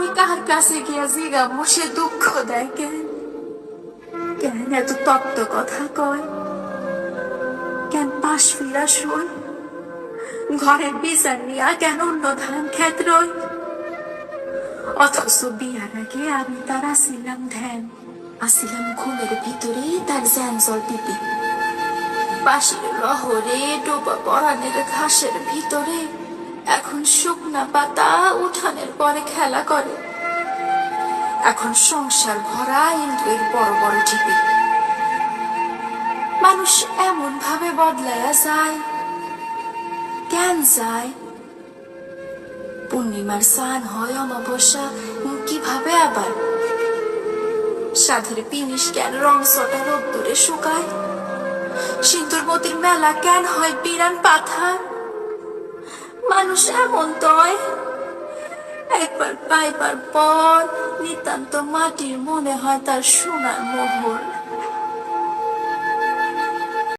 আমি কার কাছে গিয়া জিগাবো সে দুঃখ দেয় কেন কেন এত তত্ত্ব কথা কয়? কেন পাশ ফিরা শুন? ঘরের বিচার নিয়া কেন অন্য ধান ক্ষেত রই? অথচ বিয়ার আগে আমি তার আসিলাম ধ্যান। আসিলাম ঘুমের ভিতরে তার জ্যান জল দিতে পাশের রহরে ডোবা পরানের ঘাসের ভিতরে এখন শুকনা পাতা উঠানের পরে খেলা করে। এখন সংসার ভরা ইন্দ্রের বড় বড় টিপি মানুষ এমন ভাবে বদলায়া যায় কেন যায়। পূর্ণিমার স্নান হয় অমাবস্যা কীভাবে আবার? সাধের পিনিস কেন রং সটা রোদ্দুরে শুকায়। সিন্দুরমতির মেলা কেন হয় পিরান পাথার। মানুষ এমন তয় একবার পাইবার পর নিতান্ত মাটির মনে হয় তার সোনার মোহর।